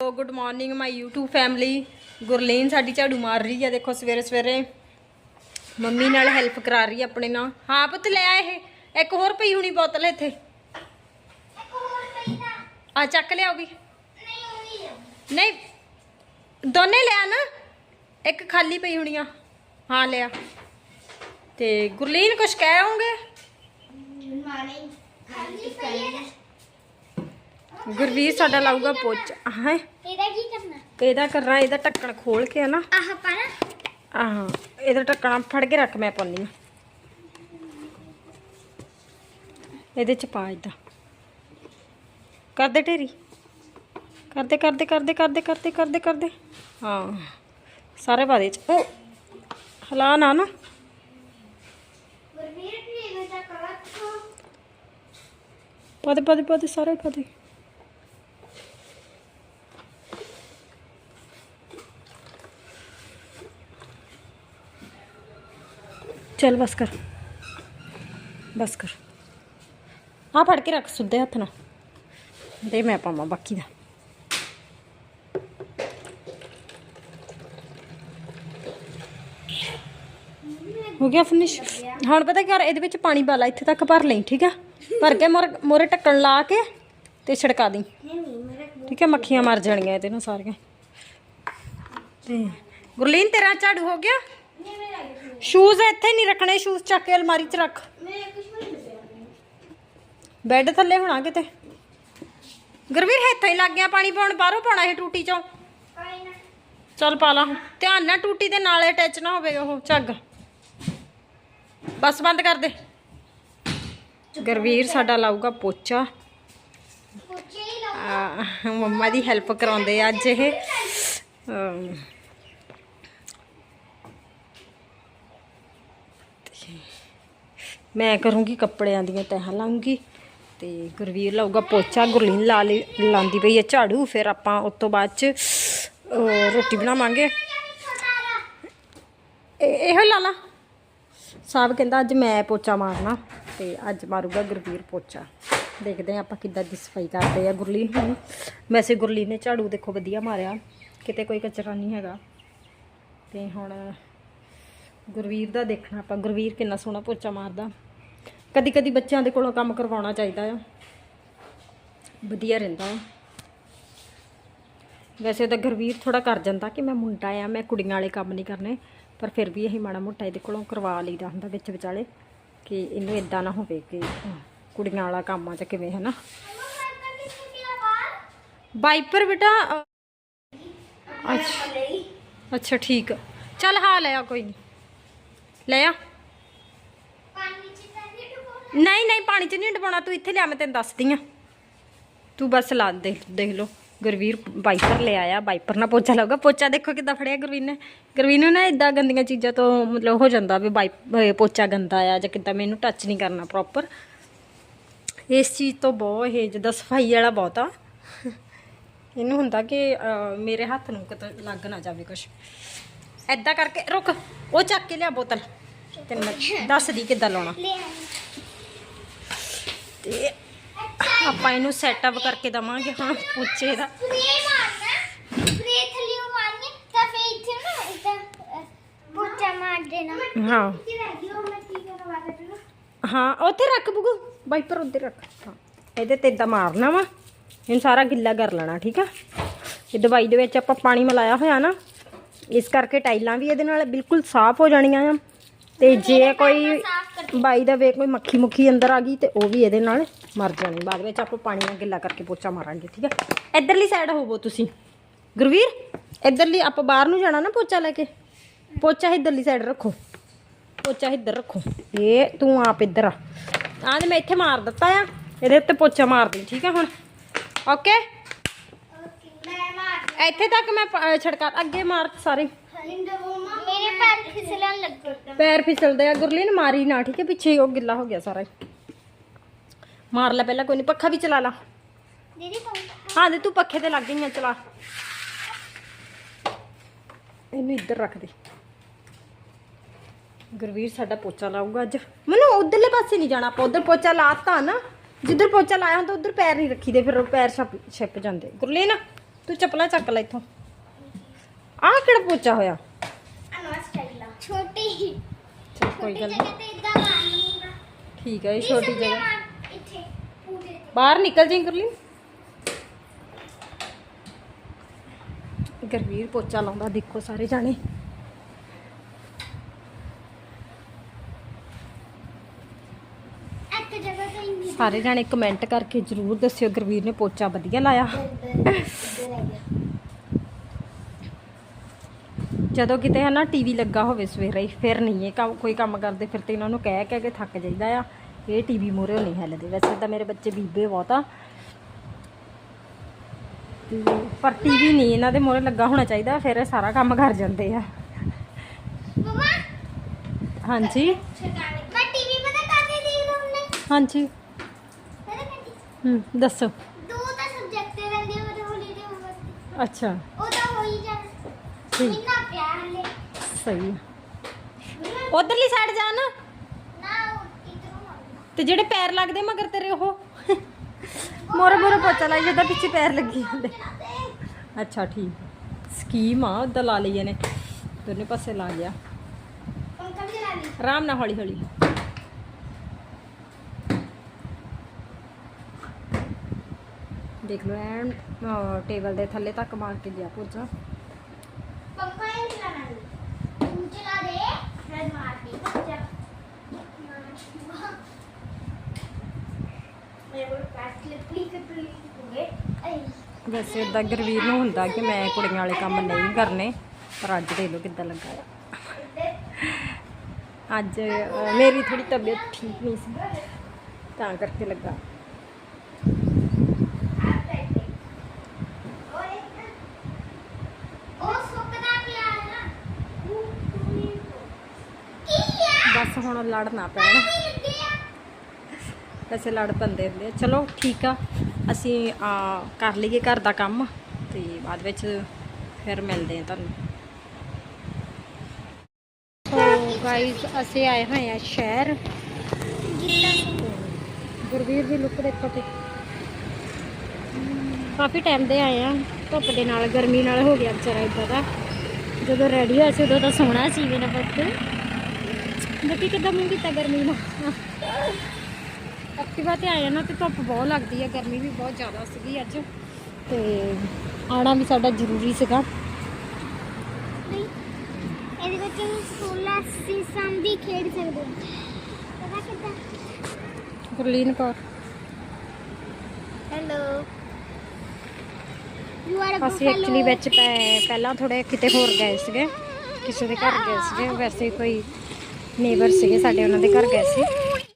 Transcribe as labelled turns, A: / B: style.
A: So good morning my YouTube family. Gurleen ਸਾਡੀ ਝਾੜੂ ਮਾਰ ਰਹੀ ਹੈ ਦੇਖੋ ਸਵੇਰੇ ਸਵੇਰੇ। ਮੰਮੀ ਨਾਲ ਹੈਲਪ ਕਰਾ ਰਹੀ ਹੈ ਆਪਣੇ ਨਾਲ। ਹਾਂ ਪੁੱਤ, ਲੈ ਆ ਇਹ। ਇੱਕ ਹੋਰ ਪਈ ਹੁਣੀ ਬੋਤਲ ਇੱਥੇ। ਆ ਚੱਕ ਲਿਆਓ ਵੀ। ਨਹੀਂ, ਦੋਨੇ ਲਿਆ ਨਾ। ਇੱਕ ਖਾਲੀ ਪਈ ਹੋਣੀ ਆ। ਹਾਂ ਲਿਆ ਤੇ ਗੁਰਲੀਨ ਕੁਛ ਕਹਿ ਹੋਗੇ ਗੁਰਵੀਰ ਸਾਡਾ ਲਾਊਗਾ ਪੋਚ ਹੈ?
B: ਇਹਦਾ ਕੀ ਕਰਨਾ?
A: ਇਹਦਾ ਕਰਨਾ ਇਹਦਾ ਢੱਕਣ ਖੋਲ ਕੇ ਨਾ
B: ਆਹ ਪਾਣਾ
A: ਆਹਾਂ ਇਹਦਾ ਢੱਕਣਾ ਫੜ ਕੇ ਰੱਖ ਮੈਂ ਪਾਉਣੀ ਆ ਇਹਦੇ ਚ ਪਾ ਇਦਾਂ ਕਰਦੇ ਢੇਰੀ। ਕਰਦੇ ਕਰਦੇ ਕਰਦੇ ਕਰਦੇ ਕਰਦੇ ਕਰਦੇ ਕਰਦੇ। ਹਾਂ ਸਾਰੇ ਪਾ ਦੇ ਚ। ਉਹ ਹਲਾ ਨਾ ਨਾ।
B: ਗੁਰਵੀਰ ਕੀ ਇਹਦਾ ਕਰਾ ਤੋ
A: ਪਾ ਦੇ ਪਾ ਦੇ ਪਾ ਦੇ ਸਾਰੇ ਪਾ ਚੱਲ ਬਸ ਕਰ। ਬਸ ਕਰ। ਆ ਫੜ ਕੇ ਰੱਖ ਸੁੱਧੇ ਹੱਥ ਨਾਲ। ਦੇ ਮੈਂ ਪਾਵਾਂ ਬਾਕੀ ਦਾ। ਹੋ ਗਿਆ ਫਿਨਿਸ਼ ਹੁਣ ਪਤਾ ਕੀ ਕਰ ਇਹਦੇ ਵਿੱਚ ਪਾਣੀ ਪਾ ਲਾ ਇੱਥੇ ਤੱਕ ਭਰ ਲਈ, ਠੀਕ ਆ? ਭਰ ਕੇ ਮੋਰ ਮੋਰੇ ਢੱਕਣ ਲਾ ਕੇ ਤੇ ਛਿੜਕਾ ਦੀ। ਠੀਕ ਹੈ ਮੱਖੀਆਂ ਮਰ ਜਾਣਗੀਆਂ ਇਹਦੇ ਨਾਲ ਸਾਰੀਆਂ। ਤੇ ਗੁਰਲੀਨ, ਤੇਰਾ ਝਾੜੂ ਹੋ ਗਿਆ? ਸ਼ੂਜ਼ ਇੱਥੇ ਨਹੀਂ ਰੱਖਣੇ ਸ਼ੂਜ਼ ਚੱਕ ਕੇ ਅਲਮਾਰੀ 'ਚ ਰੱਖ। ਬੈੱਡ ਥੱਲੇ ਹੋਣਾ ਕਿਤੇ? ਗੁਰਵੀਰ ਇੱਥੇ ਹੀ ਲੱਗ ਗਿਆ ਪਾਣੀ ਪਾਉਣ ਬਾਹਰੋਂ ਪਾਉਣਾ ਇਹ ਟੂਟੀ 'ਚੋਂ। ਚੱਲ ਪਾ ਲਾ ਧਿਆਨ ਨਾਲ ਟੂਟੀ ਦੇ ਨਾਲ ਅਟੈਚ ਨਾ ਹੋਵੇ ਉਹ ਝੱਗ। ਬਸ ਬੰਦ ਕਰ ਦੇ। ਗੁਰਵੀਰ ਸਾਡਾ ਲਾਊਗਾ ਪੋਚਾ। ਮੰਮਾ ਦੀ ਹੈਲਪ ਕਰਾਉਂਦੇ ਅੱਜ ਇਹ ਅਮ, ਤੇ ਮੈਂ ਕਰੂੰਗੀ ਕੱਪੜਿਆਂ ਦੀਆਂ ਤਹਾਂ ਲਾਉਂਗੀ ਤੇ ਗੁਰਵੀਰ ਲਾਊਗਾ ਪੋਚਾ, ਗੁਰਲੀਨ ਲਾ ਲਈ, ਲਾਂਦੀ ਪਈ ਹੈ ਝਾੜੂ, ਫਿਰ ਆਪਾਂ ਉਸ ਤੋਂ ਬਾਅਦ ਚ ਰੋਟੀ ਬਣਾਵਾਂਗੇ। ਇਹ, ਇਹੋ ਲਾ ਲਾ ਸਾਹਿਬ ਕਹਿੰਦਾ ਅੱਜ ਮੈਂ ਪੋਚਾ ਮਾਰਨਾ ਤੇ ਅੱਜ ਮਾਰੂਗਾ ਗੁਰਵੀਰ ਪੋਚਾ। ਦੇਖਦੇ ਹਾਂ ਆਪਾਂ ਕਿੱਦਾਂ ਦੀ ਸਫ਼ਾਈ ਕਰਦੇ ਆ ਗੁਰਲੀਨ ਹੁਣ। ਵੈਸੇ ਗੁਰਲੀਨ ਨੇ ਝਾੜੂ ਦੇਖੋ ਵਧੀਆ ਮਾਰਿਆ, ਕਿਤੇ ਕੋਈ ਕਚਰਾ ਨਹੀਂ ਹੈਗਾ। ਤੇ ਹੁਣ ਗੁਰਵੀਰ ਦਾ ਦੇਖਣਾ, ਆਪਾਂ ਗੁਰਵੀਰ ਕਿੰਨਾ ਸੋਹਣਾ ਪੋਚਾ ਮਾਰਦਾ। ਕਦੀ ਕਦੀ ਬੱਚਿਆਂ ਦੇ ਕੋਲੋਂ ਕੰਮ ਕਰਵਾਉਣਾ ਚਾਹੀਦਾ ਆ। ਵਧੀਆ ਰਹਿੰਦਾ ਆ। ਵੈਸੇ ਤਾਂ ਗੁਰਵੀਰ ਥੋੜਾ ਕਰ ਜਾਂਦਾ ਕਿ ਮੈਂ ਮੁੰਡਾ ਆ, ਮੈਂ ਕੁੜੀਆਂ ਵਾਲੇ ਕੰਮ ਨਹੀਂ ਕਰਨੇ, ਪਰ ਫਿਰ ਵੀ ਅਸੀਂ ਮਾੜਾ ਮੋਟਾ ਇਹਦੇ ਕੋਲੋਂ ਕਰਵਾ ਲਈਦਾ ਹੁੰਦਾ ਵਿੱਚ ਵਿਚਾਲੇ ਕਿ ਇਹਨੂੰ ਇਦਾਂ ਨਾ ਹੋਵੇ ਕਿ ਕੁੜੀਆਂ ਵਾਲਾ ਕੰਮ ਆ ਜਾਂ ਕਿਵੇਂ ਹੈ ਨਾ ਵਾਈਪਰ ਬੇਟਾ ਅੱਛਾ ਅੱਛਾ, ਠੀਕ। ਚੱਲ ਹਾਲ ਆ, ਕੋਈ ਨਹੀਂ ਲੈ ਆ।
B: ਨਹੀਂ
A: ਨਹੀਂ ਪਾਣੀ 'ਚ ਨਹੀਂ ਡਬਾਉਣਾ। ਤੂੰ ਇੱਥੇ ਲਿਆ ਮੈਂ ਤੈਨੂੰ ਦੱਸਦੀ ਆ। ਤੂੰ ਬਸ ਲਾ ਦੇ ਦੇਖ ਲਓ। ਗੁਰਵੀਰ ਵਾਈਪਰ ਲੈ ਆਇਆ। ਵਾਈਪਰ ਨਾਲ ਪੋਚਾ ਲਾਊਗਾ। ਪੋਚਾ ਦੇਖੋ ਕਿੱਦਾਂ ਫੜਿਆ ਗੁਰਵੀਰ ਨੇ। ਗੁਰਵੀਰ ਨੂੰ ਨਾ ਇਦਾਂ ਗੰਦੀਆਂ ਚੀਜ਼ਾਂ ਤੋਂ ਮਤਲਬ ਹੋ ਜਾਂਦਾ ਵੀ ਵਾਈਪ ਪੋਚਾ ਗੰਦਾ ਆ ਜਾਂ ਕਿੱਦਾਂ ਮੈਨੂੰ ਟੱਚ ਨਹੀਂ ਕਰਨਾ ਪ੍ਰੋਪਰ ਇਸ ਚੀਜ਼ ਤੋਂ ਬਹੁਤ ਇਹ ਜਿੱਦਾਂ ਸਫ਼ਾਈ ਵਾਲਾ ਬਹੁਤ ਆ। ਇਹਨੂੰ ਹੁੰਦਾ ਕਿ ਮੇਰੇ ਹੱਥ ਨੂੰ ਕਿਤੇ ਲੱਗ ਨਾ ਜਾਵੇ ਕੁਝ ਐਦਾਂ ਕਰਕੇ ਰੁਕ ਉਹ ਚੱਕ ਕੇ ਲਿਆ ਬੋਤਲ। ਤੈਨੂੰ ਮੈਂ ਦੱਸਦੀ ਕਿੱਦਾਂ ਲਾਉਣਾ। ਤੇ ਆਪਾਂ ਇਹਨੂੰ ਸੈਟਅਪ ਕਰਕੇ ਦਵਾਂਗੇ ਹੁਣ ਪੁੱਛੇ ਦਾ। ਹਾਂ। ਹਾਂ ਉੱਥੇ ਰੱਖ ਬੁਗੂ ਵਾਈਪਰ ਉੱਤੇ ਰੱਖ। ਹਾਂ ਇਹਦੇ ਤੇ ਇਦਾਂ ਮਾਰਨਾ ਵਾ। ਇਹਨੂੰ ਸਾਰਾ ਗਿੱਲਾ ਕਰ ਲੈਣਾ ਠੀਕ ਆ? ਇਹ ਦਵਾਈ ਦੇ ਵਿੱਚ ਆਪਾਂ ਪਾਣੀ ਮਿਲਾਇਆ ਹੋਇਆ ਨਾ ਇਸ ਕਰਕੇ ਟਾਈਲਾਂ ਵੀ ਇਹਦੇ ਨਾਲ ਬਿਲਕੁਲ ਸਾਫ਼ ਹੋ ਜਾਣੀਆਂ ਆ। ਤੇ ਜੇ ਕੋਈ ਬਾਈ ਦਾ ਵੇ ਕੋਈ ਮੱਖੀ ਮੁੱਖੀ ਅੰਦਰ ਆ ਗਈ ਤੇ ਉਹ ਵੀ ਇਹਦੇ ਨਾਲ ਮਰ ਜਾਣੀ। ਬਾਅਦ ਵਿੱਚ ਆਪਾਂ ਪਾਣੀ ਨਾਲ ਗਿੱਲਾ ਕਰਕੇ ਪੋਚਾ ਮਾਰਾਂਗੇ ਠੀਕ ਆ? ਇਧਰਲੀ ਸਾਈਡ ਹੋਵੋ ਤੁਸੀਂ। ਗੁਰਵੀਰ ਇਧਰਲੀ ਆਪਾਂ ਬਾਹਰ ਨੂੰ ਜਾਣਾ ਨਾ ਪੋਚਾ ਲੈ ਕੇ? ਪੋਚਾ ਇਧਰਲੀ ਸਾਈਡ ਰੱਖੋ। ਪੋਚਾ ਇੱਧਰ ਰੱਖੋ। ਇਹ ਤੂੰ ਆਪ ਇੱਧਰ ਆ। ਆਹ ਤੇ ਮੈਂ ਇੱਥੇ ਮਾਰ ਦਿੱਤਾ ਆ। ਇਹਦੇ ਉੱਤੇ ਪੋਚਾ ਮਾਰ ਦੇ ਠੀਕ ਆ ਹੁਣ? ਓਕੇ ਇੱਥੇ ਤੱਕ ਮੈਂ ਪ- ਅਹ ਛੜਕਾ ਅੱਗੇ ਮਾਰ ਸਾਰੇ
B: ਮੇਰੇ ਪੈਰ ਫਿਸਲਣ ਲੱਗ
A: ਪੈਰ ਫਿਸਲਦੇ ਆ। ਗੁਰਲੀਨ ਮਾਰੀ ਨਾ ਠੀਕ ਹੈ? ਪਿੱਛੇ ਉਹ ਗਿੱਲਾ ਹੋ ਗਿਆ ਸਾਰਾ ਹੀ। ਮਾਰ ਲੈ ਪਹਿਲਾਂ ਕੋਈ ਨਹੀਂ ਪੱਖਾ ਵੀ ਚਲਾ ਲਾ।
B: ਦੀਦੀ ਕੌਣ
A: ਹਾਂ ਦੇ ਤੂੰ ਪੱਖੇ ਤੇ ਲੱਗ ਗਈ ਆ ਚਲਾ। ਇਹਨੂੰ ਇੱਧਰ ਰੱਖ ਦੇ। ਗੁਰਵੀਰ ਸਾਡਾ ਪੋਚਾ ਲਾਊਗਾ ਅੱਜ। ਮੈਨੂੰ ਉਧਰਲੇ ਪਾਸੇ ਨਹੀਂ ਜਾਣਾ ਆਪਾਂ ਉਧਰ ਪੋਚਾ ਲਾਤਾ ਨਾ। ਜਿੱਧਰ ਪੋਚਾ ਲਾਇਆ ਹੁੰਦਾ ਉਧਰ ਪੈਰ ਨਹੀਂ ਰੱਖੀਦੇ ਫਿਰ ਉਹ ਪੈਰ ਛਪ ਛਿਪ ਜਾਂਦੇ। ਗੁਰਲੀਨ ਤੂੰ ਚੱਪਲਾਂ ਚੱਕ ਲੈ ਇੱਥੋਂ ਆਹ ਕਿਹੜਾ ਪੋਚਾ ਹੋਇਆ
B: ਅਨਵਾ ਸਟਾਈਲ ਛੋਟੀ
A: ਚਲ ਕੋਈ
B: ਛੋਟੀ
A: ਗੱਲ
B: ਜਗ੍ਹਾ
A: ਨਹੀਂ
B: ਤੇ ਇਦਾਂ ਮਾਰਨੀ
A: ਠੀਕ ਹੈ ਇਹ
B: ਇਹ
A: ਛੋਟੀ
B: ਸਭ ਲਿਆ
A: ਜਗ੍ਹਾ
B: ਮਾਰ ਇੱਥੇ ਪੂਰੇ ਤੇ
A: ਬਾਹਰ ਨਿਕਲ ਜੀ ਗੁਰਲੀਨ ਗਰਵੀਰ ਪੋਚਾ ਲਾਉਂਦਾ ਦੇਖੋ ਸਾਰੇ ਜਾਣੇ
B: ਇੱਕ ਜਗ੍ਹਾ ਤੇ ਇੰਨੀ
A: ਸਾਰੇ ਜਾਣੇ ਕਮੈਂਟ ਕਰਕੇ ਜਰੂਰ ਦੱਸਿਓ ਗਰਵੀਰ ਨੇ ਪੋਚਾ ਵਧੀਆ ਲਾਇਆ ਜਦੋਂ ਕਿਤੇ ਹੈ ਨਾ ਟੀਵੀ ਲੱਗਾ ਹੋਵੇ ਸਵੇਰੇ ਹੀ, ਫਿਰ ਨਹੀਂ ਇਹ ਕੰਮ ਕੋਈ ਕੰਮ ਕਰਦੇ ਫਿਰ ਤੇ ਇਹਨਾਂ ਨੂੰ ਕਹਿ ਕਹਿ ਕੇ ਥੱਕ ਜਾਈਦਾ ਆ। ਇਹ ਟੀਵੀ ਮੂਹਰੇ ਨਹੀਂ ਹਿੱਲਦੇ। ਵੈਸੇ ਤਾਂ ਮੇਰੇ ਬੱਚੇ ਬੀਬੇ ਬਹੁਤ ਆ। ਪਰ ਟੀਵੀ ਨਹੀਂ ਇਹਨਾਂ ਦੇ ਮੂਹਰੇ ਲੱਗਾ ਹੋਣਾ ਚਾਹੀਦਾ ਫਿਰ ਇਹ ਸਾਰਾ ਕੰਮ ਕਰ ਜਾਂਦੇ ਆ।
B: ਮਮਾ?
A: ਹਾਂਜੀ?
B: ਮੈਂ ਟੀਵੀ ਪਤਾ ਕਾਹਦੇ ਦੇਖਦਾ ਹੁੰਨੇ
A: ਹਾਂਜੀ। ਹੂੰ ਦੱਸੋ।
B: ਦੋ ਤਾਂ ਸਬਜੈਕਟ ਰਹਿੰਦੇ ਉਹ ਹੋਲੀ ਦੇ ਹੋਮਵਰਕ
A: ਅੱਛਾ।
B: ਉਹ ਤਾਂ ਹੋ ਹੀ ਜਾਣਾ। ਹਲੇ
A: ਸਹੀ ਉਧਰਲੀ ਸਾਈਡ ਜਾ ਨਾ। ਤੇ ਜਿਹੜੇ ਪੈਰ ਲੱਗਦੇ ਮਗਰ ਤੇਰੇ ਉਹ। ਮੋਰੇ ਮੋਰੇ ਪੋਚਾ ਲਾਈ ਜਾਂਦਾ ਪਿੱਛੇ ਪੈਰ ਲੱਗੀ ਜਾਂਦੇ। ਅੱਛਾ ਠੀਕ ਸਕੀਮ ਆ ਉਦਾਂ ਲਾ ਲਈ ਇਹਨੇ। ਦੋਨੇ ਪਾਸੇ ਲਾ ਗਿਆ। ਆਰਾਮ ਨਾਲ ਹੌਲੀ ਹੌਲੀ। ਦੇਖ ਲਓ ਐਨ ਟੇਬਲ ਦੇ ਥੱਲੇ ਤੱਕ ਮਾਰ ਕੇ ਗਿਆ ਪੋਚਾ। ਵੈਸੇ ਇਦਾਂ ਗਰਵੀਰ ਨੂੰ ਹੁੰਦਾ ਕਿ ਮੈਂ ਕੁੜੀਆਂ ਵਾਲੇ ਕੰਮ ਨਹੀਂ ਕਰਨੇ, ਪਰ ਅੱਜ ਦੇਖ ਲਓ ਕਿੱਦਾਂ ਲੱਗਾ। ਅੱਜ ਮੇਰੀ ਥੋੜੀ ਤਬੀਅਤ ਠੀਕ ਨਹੀਂ ਸੀ, ਤਾਂ ਕਰਕੇ ਲੱਗਾ। ਬਸ ਹੁਣ ਲੜਨਾ ਪੈਣ। ਵੈਸੇ ਲੜ ਪੈਂਦੇ ਹੁੰਦੇ ਆ। ਚਲੋ ਠੀਕ ਆ, ਅਸੀਂ ਕਰ ਲਈਏ ਘਰ ਦਾ ਕੰਮ ਤੇ ਬਾਅਦ ਵਿੱਚ ਫਿਰ ਮਿਲਦੇ ਆ ਤੁਹਾਨੂੰ। ਸੋ ਗਾਇਸ ਅਸੀਂ ਆਏ ਹੋਏ ਆ ਸ਼ਹਿਰ। ਗੁਰਵੀਰ ਦੀ ਲੁੱਕ ਦੇਖੋ ਤੇ ਕਾਫੀ ਟਾਈਮ ਦੇ ਆਏ ਆ। ਧੁੱਪ ਦੇ ਨਾਲ, ਗਰਮੀ ਨਾਲ ਹੋ ਗਿਆ ਵਿਚਾਰਾ ਇਦਾਂ ਦਾ। ਜਦੋਂ ਰੈਡੀ ਹੋਇਆ ਸੀ, ਉਦੋਂ ਤਾਂ ਸੋਹਣਾ ਸੀ ਮੇਰਾ ਪੁੱਤ। ਦੇਖੀ ਕਿੱਦਾਂ ਮੂੰਹ ਕੀਤਾ ਗਰਮੀ ਨਾਲ? ਐਕਟਿਵਾ ਤੇ ਆਏ ਨਾ ਤੇ ਧੁੱਪ ਬਹੁਤ ਲੱਗਦੀ ਹੈ ਗਰਮੀ ਵੀ ਬਹੁਤ ਜ਼ਿਆਦਾ ਸੀਗੀ ਅੱਜ। ਤੇ ਆਣਾ ਵੀ ਸਾਡਾ ਜ਼ਰੂਰੀ ਸੀਗਾ।
B: ਨਹੀਂ ਇਹਦੇ ਵਿੱਚ ਸੋਲਾ ਸੀਸਮ ਵੀ ਖੇਡ ਸਕਦੇ ਹਾਂ ਪਤਾ ਕਿੱਦਾਂ?
A: ਗੁਰਲੀਨ ਕੌਰ।
B: ਹੈਲੋ
A: ਅਸੀਂ ਐਕਚੁਅਲੀ ਵਿੱਚ ਪਹਿਲਾਂ ਥੋੜੇ ਕਿਤੇ ਹੋਰ ਗਏ ਸੀਗੇ। ਕਿਸੇ ਦੇ ਘਰ ਗਏ ਸੀਗੇ ਵੈਸੇ ਕੋਈ ਨੇਬਰ ਸੀਗੇ ਸਾਡੇ ਉਹਨਾਂ ਦੇ ਘਰ ਗਏ ਸੀ।